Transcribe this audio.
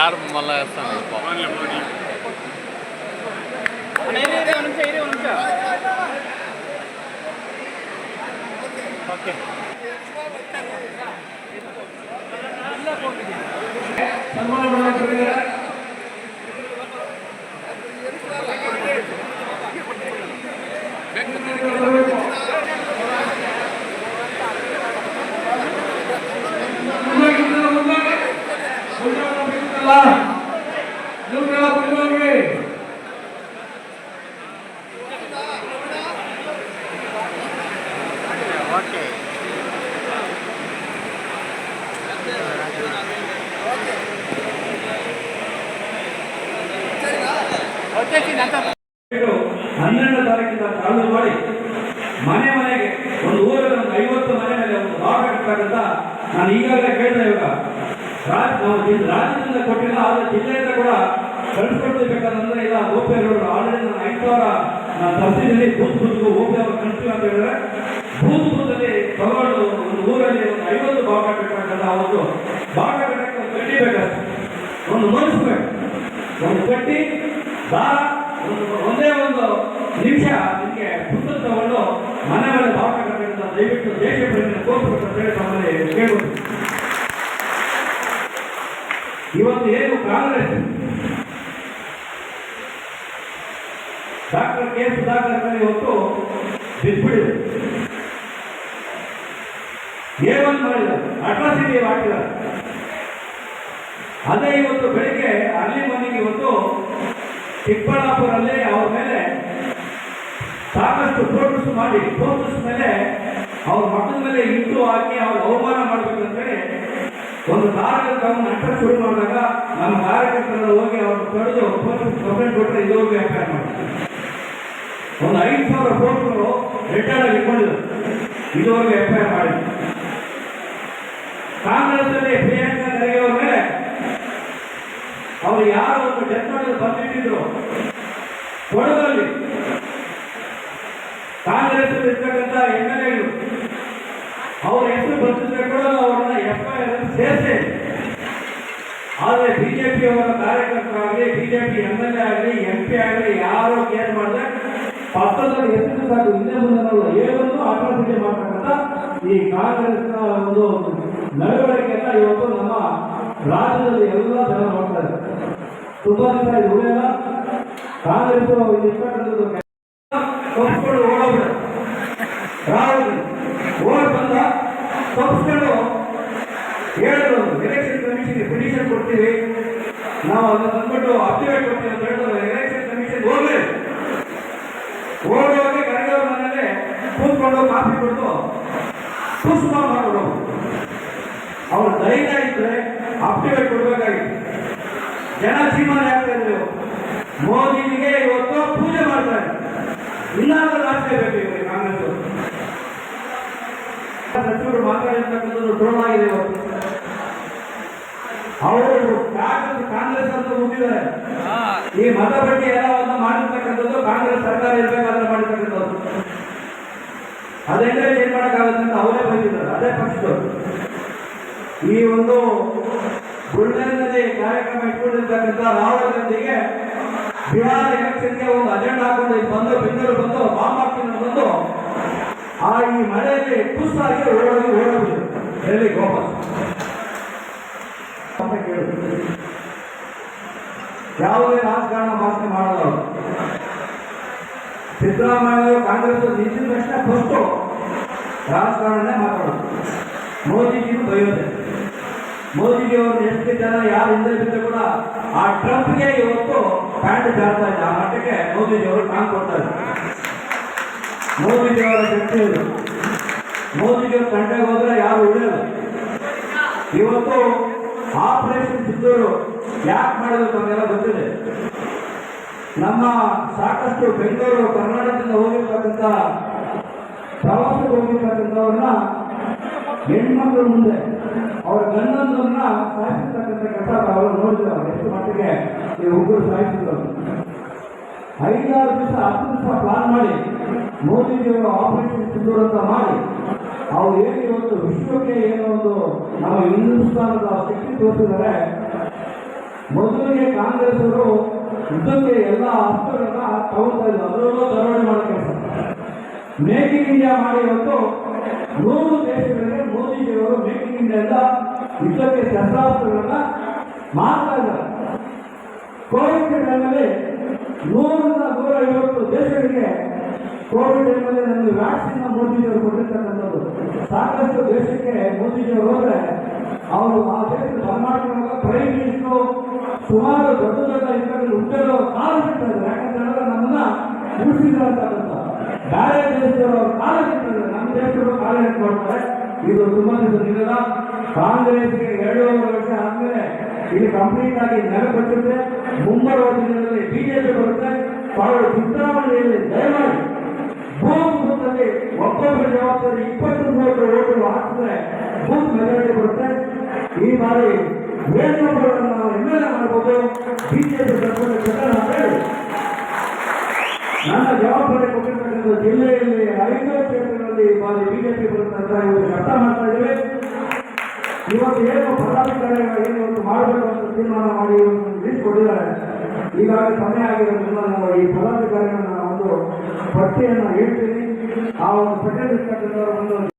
ಯಾರೇ ಯಾರು ಮಲ್ಲ ಇರ್ತಾನೆ ಸನ್ಮಾನ ಹನ್ನೆರಡು ತಾರೀಕಿಂದ ಚಾಲೂ ಮಾಡಿ ಮನೆ ಮನೆಗೆ, ಒಂದು ಊರಲ್ಲಿ ಒಂದು ಐವತ್ತು ಮನೆ ಮೇಲೆ ಒಂದು ಲಾಕ್ ಹಾಕ್ತಕ್ಕಂಥ ನಾನು ಈಗಾಗಲೇ ಕೇಳಿದೆ ಇವಾಗ. ರಾಜ್ ನಾವು ಜಿಲ್- ರಾಜ್ಯದಿಂದ ಕೊಟ್ಟಿಲ್ಲ, ಆದರೆ ಜಿಲ್ಲೆಯಿಂದ ಕೂಡ ಕಳಿಸ್ಕೊಡ್ತಿರ್ಬೇಕಂದ್ರೆ ಇಲ್ಲ ಗೋಪಿಯವರು ಆಲ್ರೆಡಿ ನಾನು ಐದು ಸಾವಿರ ನಾನು ತರಿಸಿದ್ದೀನಿ. ಬೂತ್ ಬೂತ್ಗೂ ಓಪಿ ಅವರು ಕಳಿಸ್ತೀವಿ ಅಂತ ಹೇಳಿದ್ರೆ ಬೂತ್ ಬೂತಲ್ಲಿ ತಗೊಂಡು ಒಂದು ಊರಲ್ಲಿ ಒಂದು ಐವತ್ತು ಭಾಗ ಕಟ್ಟಬೇಕಂತ ಒಂದು ಭಾಗ ಕಟ್ಟಕ್ಕೆ ಬೇಕಾಗ್ತದೆ ಒಂದು ಮನಸ್ಬೇಕು ಒಂದು ಕಟ್ಟಿ, ದಾರ, ಒಂದು ಒಂದೇ ಒಂದು ನಿಮಿಷ ನಿಮಗೆ ಪುಸ್ತಕ ತಗೊಂಡು ಮನೆ ಮನೆ ಭಾಗ ಕಟ್ಟಬೇಕಂತ ದಯವಿಟ್ಟು ದೇಶ ಪ್ರೇಮಿನ ತೋರಿಸ್ಬೇಕು ಅಂತ ಹೇಳಿ ನಮ್ಮಲ್ಲಿ ಕೇಳ್ಬೋದು ಇವತ್ತು ಏನು ಕಾಂಗ್ರೆಸ್ ಡಾಕ್ಟರ್ ಕೆ ಸುಧಾಕರ್ ಮೇಲೆ ಇವತ್ತು ಬಿಟ್ಬಿಡಿದೆ ಏನ್ ಮಾಡಿಲ್ಲ ಅಟ್ರಾಸಿಟಿ ಹಾಕಿದ್ದಾರೆ ಅದೇ ಇವತ್ತು ಬೆಳಿಗ್ಗೆ ಅಲ್ಲಿ ಮನೆಗೆ ಇವತ್ತು ಚಿಕ್ಕಬಳ್ಳಾಪುರಲ್ಲಿ ಅವ್ರ ಮೇಲೆ ಸಾಕಷ್ಟು ಫೋಟೋಸ್ ಮಾಡಿ ಫೋಟೋಸ್ ಮೇಲೆ ಅವ್ರ ಮಕ್ಕಳ ಮೇಲೆ ಇಂಟು ಹಾಕಿ ಅವ್ರ ಅವಮಾನ ಮಾಡ್ಬೇಕಂತೇಳಿ ಒಂದು ಕಾರ್ಯಕ್ರಮ ನಟ ಶುರು ಮಾಡಿದಾಗ ನಮ್ಮ ಕಾರ್ಯಕರ್ತರ ಹೋಗಿ ಅವ್ರನ್ನ ತಡೆದು ಪೊಲೀಸ್ ಕಂಪ್ಲೇಂಟ್ ಕೊಟ್ಟರೆ ಇದು ಹೋಗಿ ಆರ್ ಮಾಡಿದ್ರು ಒಂದು ಐದು ಸಾವಿರ ಪೊಲೀಸರು ರಿಟರ್ನ್ ಆಗಿ ಇಟ್ಕೊಂಡಿದ್ರು ಇದು ಎಫ್ ಐ ಮಾಡಿದ್ರು ಕಾಂಗ್ರೆಸ್ನಲ್ಲಿ ಪ್ರಿಯಾಂಕಾ ಖರ್ಗೆ ಅವ್ರ ಮೇಲೆ ಅವರು ಯಾರು ಒಂದು ಡೆತ್ ಮಾಡಿದ್ರು ಬಂದಿಟ್ಟಿದ್ರು. ಕೊಡಗಲ್ಲಿ ಕಾಂಗ್ರೆಸ್ ಇರ್ತಕ್ಕಂಥ ಎಂ ಎಲ್ ಎಗಳು ಅವ್ರ ಹೆಸರು ಬರ್ತಿದ್ರೆ ಕೂಡ ಅವ್ರನ್ನ ಎಫ್ ಐ ಆರ್ ಸೇರಿಸಿ. ಆದರೆ ಬಿಜೆಪಿ ಅವರ ಕಾರ್ಯಕರ್ತರಾಗಲಿ ಬಿಜೆಪಿ ಎಂ ಎಲ್ ಎ ಆಗಲಿ ಎಂ ಪಿ ಆಗಲಿ ಯಾರು ಕೇರ್ ಮಾಡಿದ್ರೆ ಪಕ್ಕದಲ್ಲಿ ಹೆಸರು ಸಾಕು ಹಿಂದೆ ಮುಂದೆ ನಾವು ಏನನ್ನು ಮಾಡ್ತಕ್ಕಂಥ ಈ ಕಾಂಗ್ರೆಸ್ನ ಒಂದು ನಡವಳಿಕೆಯನ್ನ ಇವತ್ತು ನಮ್ಮ ರಾಜ್ಯದಲ್ಲಿ ಎಲ್ಲ ಜನ ನೋಡ್ತಾರೆ ತುಂಬಾ ದಿವಸ ಕಾಂಗ್ರೆಸ್ ಕಾಂಗ್ರೆಸ್ ಇಷ್ಟಪಟ್ಟದ್ದು ನಾವು ಅದನ್ನ ಬಂದ್ಬಿಟ್ಟು ಅಪ್ಡೇಟ್ ಕೊಡ್ತೀವಿ ಅಂತ ಹೇಳಿದ್ರು ಎಲೆಕ್ಷನ್ ಕಮಿಷನ್ ಹೋಗ್ಲಿ ಹೋಗೋಕೆ ಕರೆದವ್ರ ಮನೇಲಿ ಕೂತ್ಕೊಂಡು ಕಾಫಿ ಕೊಟ್ಟು ಕುಸುಮ ಮಾಡೋರು ಅವ್ರ ಧೈರ್ಯ ಇದ್ರೆ ಅಪ್ಡೇಟ್ ಕೊಡ್ಬೇಕಾಗಿತ್ತು. ಜನ ಜೀವನ ಆಗ್ತಾ ಇದ್ರು? ಮೋದಿಗೆ ಇವತ್ತು ಪೂಜೆ ಮಾಡ್ತಾರೆ. ಇಲ್ಲಾಂದ್ರೆ ರಾಜಕೀಯ ಬೇಕು ಇವರಿಗೆ ಕಾಂಗ್ರೆಸ್ ಅವರು. ಸಚಿವರು ಮಾತಾಡಿರ್ತಕ್ಕಂಥದ್ದು ಡ್ರೋನ್ ಆಗಿದೆ ಇವತ್ತು ಅವರು ಕಾಂಗ್ರೆಸ್ ಹುಟ್ಟಿದ್ದಾರೆ ಈ ಮತ ಬಗ್ಗೆ ಎಲ್ಲವನ್ನು ಮಾಡಿರ್ತಕ್ಕಂಥದ್ದು ಕಾಂಗ್ರೆಸ್ ಸರ್ಕಾರ ಇರಬೇಕಾದ್ರೆ ಮಾಡಿರ್ತಕ್ಕಂಥದ್ದು. ಅದೆಲ್ಲ ಏನ್ ಮಾಡಕ್ಕಾಗುತ್ತೆ ಅಂತ ಅವರೇ ಬಂದಿದ್ದಾರೆ. ಅದೇ ಪಕ್ಷದವರು. ಈ ಒಂದು ಬುಲ್ಡನ್ನಲ್ಲಿ ಕಾರ್ಯಕ್ರಮ ಇಟ್ಕೊಂಡಿರ್ತಕ್ಕಂಥ ರಾಹುಲ್ ಗಾಂಧಿಗೆ ಬಿಹಾರ್ ಎಲೆಕ್ಷನ್ಗೆ ಒಂದು ಅಜೆಂಡಾ ಹಾಕೊಂಡು ಬಂದು ಬೆಂಗಳೂರು ಬಂದು ಬಾಂಬ್ ಹಾಕ್ತೀನಿ ಬಂದು ಆ ಈ ಮಳೆಯಲ್ಲಿ ಕುಸ್ಸಾಗಿ ಓಡೋಗಿ ಓಡೋದು ಎಲ್ಲಿ ಯಾವುದೇ ರಾಜಕಾರಣ ಭಾಷೆ ಮಾಡಲ್ಲ ಅವರು ಸಿದ್ದರಾಮಯ್ಯ ಕಾಂಗ್ರೆಸ್ ನಿಂತಿದ ತಕ್ಷಣ ಫಸ್ಟು ರಾಜಕಾರಣನೇ ಮಾತಾಡೋದು. ಮೋದಿಜಿಗೂ ಬಯೋದೆ ಮೋದಿಜಿ ಅವರು ಎಷ್ಟು ಜನ, ಯಾರು ಹಿಂದೆ ಬಿದ್ದ ಕೂಡ ಆ ಟ್ರಂಪ್ಗೆ ಇವತ್ತು ಪ್ಯಾಂಟ್ ಜಾರ್ತಾ ಇದೆ. ಆ ಮಟ್ಟಕ್ಕೆ ಮೋದಿಜಿ ಅವರು ಕಾಂಗ್ ಕೊಡ್ತಾರೆ ಮೋದಿಜಿ ಅವರ ಶಕ್ತಿ ಇದು. ಮೋದಿಜಿ ಅವರು ತಂಟೆಗೆ ಹೋದ್ರೆ ಯಾರು ಉಳಿಯೋದು ಇವತ್ತು ಆಪರೇಷನ್ ಸಿದ್ದೂರು ಯಾಕೆ ಮಾಡಿದ್ರು ಅನ್ನೆಲ್ಲ ಗೊತ್ತಿದೆ. ನಮ್ಮ ಸಾಕಷ್ಟು ಬೆಂಗಳೂರು, ಕರ್ನಾಟಕದಿಂದ ಹೋಗಿರ್ತಕ್ಕಂಥ ಪ್ರವಾಸಕ್ಕೆ ಹೋಗಿರ್ತಕ್ಕಂಥವ್ರನ್ನ ಹೆಣ್ಮಕ್ಳ ಮುಂದೆ, ಅವ್ರ ಗಂಡಂದ್ರನ್ನ ಸಾಯಿಸಿರ್ತಕ್ಕಂಥ ಕೆಲಸ ಅವರು ನೋಡಿದ್ರು. ಅವ್ರು ಎಷ್ಟು ಮಟ್ಟಿಗೆ ಈ ಹುಡುಗರು ಸಾಯಿಸಿದ್ರು. ಐದಾರು ದಿವಸ ಹತ್ತು ದಿವಸ ಪ್ಲಾನ್ ಮಾಡಿ ಮೋದಿಜಿಯವರು ಆಪರೇಷನ್ ಸಿಂಧೂರ್ ಅಂತ ಮಾಡಿ ಅವ್ರು ಏನು ಇವತ್ತು ವಿಶ್ವಕ್ಕೆ ಏನೋ ಒಂದು ನಮ್ಮ ಹಿಂದೂಸ್ತಾನದ ಶಕ್ತಿ ತೋರಿಸಿದರೆ ಮೊದಲಿಗೆ ಕಾಂಗ್ರೆಸ್ ಅವರು ಯುದ್ಧಕ್ಕೆ ಎಲ್ಲ ಅಸ್ತ್ರಗಳನ್ನ ತಗೊಳ್ತಾ ಇದ್ರು. ಅದರಲ್ಲೂ ದರೋಡೆ ಮಾಡೋ ಕೆಲಸ. ಮೇಕ್ ಇನ್ ಇಂಡಿಯಾ ಮಾಡಿ ಇವತ್ತು ನೂರು ದೇಶಗಳಿಗೆ ಮೋದಿಜಿಯವರು ಮೇಕ್ ಇನ್ ಇಂಡಿಯಾ ಎಲ್ಲ ಯುದ್ಧಕ್ಕೆ ಶಸ್ತ್ರಾಸ್ತ್ರಗಳನ್ನ ಮಾಡ್ತಾ ಇದ್ದಾರೆ. ಕೋವಿಡ್ ಟೈಮಲ್ಲಿ ನೂರರಿಂದ ನೂರ ಐವತ್ತು ದೇಶಗಳಿಗೆ ಕೋವಿಡ್ ಟೈಮಲ್ಲಿ ನಮಗೆ ವ್ಯಾಕ್ಸಿನ್ ಮೋದಿಜಿಯವರು ಕೊಟ್ಟಿರ್ತಕ್ಕಂಥದ್ದು. ಸಾಕಷ್ಟು ದೇಶಕ್ಕೆ ಮೋದಿಜಿಯವರು ಹೋದ್ರೆ ಅವರು ಆ ದೇಶದ ಕರ್ನಾಟಕದ ಪ್ರೈಮ್ ಮಿನಿಸ್ಟರ್ ಸುಮಾರು ದೊಡ್ಡ ದೊಡ್ಡ ಇದ್ರಲ್ಲಿ ಹುಟ್ಟಲು ಕಾಲಿಟ್ಟಿದ್ದಾರೆ ಯಾಕಂತಂದ್ರೆ ನಮ್ಮನ್ನ ಉಳಿಸಿದಂತಕ್ಕಂಥ ಬೇರೆ ದೇಶದವರು ಕಾಲಿಟ್ಟಿದ್ದಾರೆ ನಮ್ಮ ದೇಶದವರು ಕಾಲಿಟ್ಟು ಕೊಡ್ತಾರೆ ಇದು ತುಂಬಾ ದಿವಸದಿಂದ ಕಾಂಗ್ರೆಸ್ಗೆ ಎರಡೂವರೆ ವರ್ಷ ಆದ್ಮೇಲೆ ಇಲ್ಲಿ ಕಂಪ್ಲೀಟ್ ಆಗಿ ನೆಲೆಗೊಟ್ಟಿದೆ ಮುಂಬರುವ ದಿನದಲ್ಲಿ ಬಿಜೆಪಿ ಬರುತ್ತೆ. ಅವರು ಬೂತಲ್ಲಿ ಒಬ್ಬೊಬ್ಬರ ಜವಾಬ್ದಾರಿ ಇಪ್ಪತ್ತು ಮೂವತ್ತು ಓಟು ಹಾಕಿದ್ರೆ ಬೂತ್ ಮೆಜಾರಿಟಿ ಬರುತ್ತೆ. ಈ ಬಾರಿ ವೇಣುಗೋಪಾಲನ್ನು ನಾವು ಎ ಮಾಡ್ಬೋದು. ಬಿಜೆಪಿ ಸರ್ಕಾರ ಚಟನ ನನ್ನ ಜವಾಬ್ದಾರಿ ಕೊಟ್ಟಿರ್ತಕ್ಕಂಥ ಜಿಲ್ಲೆಯಲ್ಲಿ ಐದು ಕ್ಷೇತ್ರಗಳಲ್ಲಿ ಈ ಬಾರಿ ಬಿಜೆಪಿ ಬರುತ್ತೆ ಅಂತ ಇವತ್ತು ಅರ್ಥ ಮಾಡ್ತಾ ಇದ್ದೇವೆ. ಇವತ್ತು ಏನು ಪದಾಧಿಕಾರಿಗಳು ಏನು ಒಂದು ಮಾಡಬೇಕು ಅಂತ ತೀರ್ಮಾನ ಮಾಡಿ ಒಂದು ಕೊಟ್ಟಿದ್ದಾರೆ ಈಗಾಗಲೇ ಸಮಯ ಆಗಿರೋದ್ರಿಂದ ನಾವು ಈ ಪದಾಧಿಕಾರಿಗಳನ್ನ ಒಂದು ಪಟ್ಟಿಯನ್ನು ಹೇಳ್ತೀನಿ ಆ ಒಂದು ಪಟ್ಟಿಯಲ್ಲಿ ಒಂದು